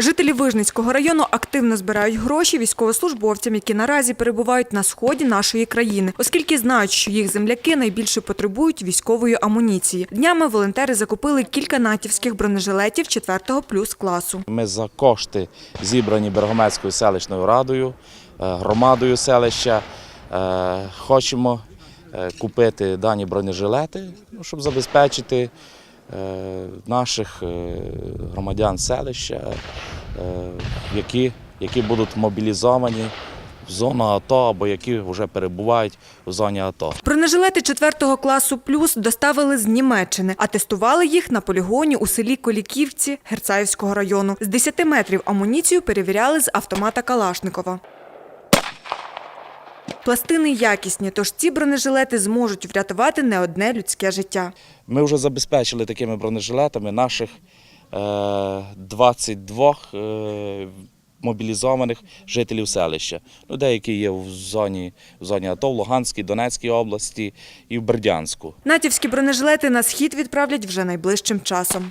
Жителі Вижницького району активно збирають гроші військовослужбовцям, які наразі перебувають на сході нашої країни, оскільки знають, що їх земляки найбільше потребують військової амуніції. Днями волонтери закупили кілька натівських бронежилетів 4 плюс класу. Ми за кошти, зібрані Бергомецькою селищною радою, е, громадою селища, е, хочемо е, купити дані бронежилети, ну, щоб забезпечити наших е, громадян селища, е, які, які будуть мобілізовані в зону АТО або які вже перебувають в зоні АТО. Бронежилети 4 класу плюс доставили з Німеччини, а тестували їх на полігоні у селі Коліківці Герцаївського району. З 10 метрів амуніцію перевіряли з автомата Калашникова. Пластини якісні, тож ці бронежилети зможуть врятувати не одне людське життя. Ми вже забезпечили такими бронежилетами наших е, 22 е, мобілізованих жителів селища. Ну, деякі є в зоні, в зоні АТО, в Луганській, Донецькій області і в Бердянську. Натівські бронежилети на схід відправлять вже найближчим часом.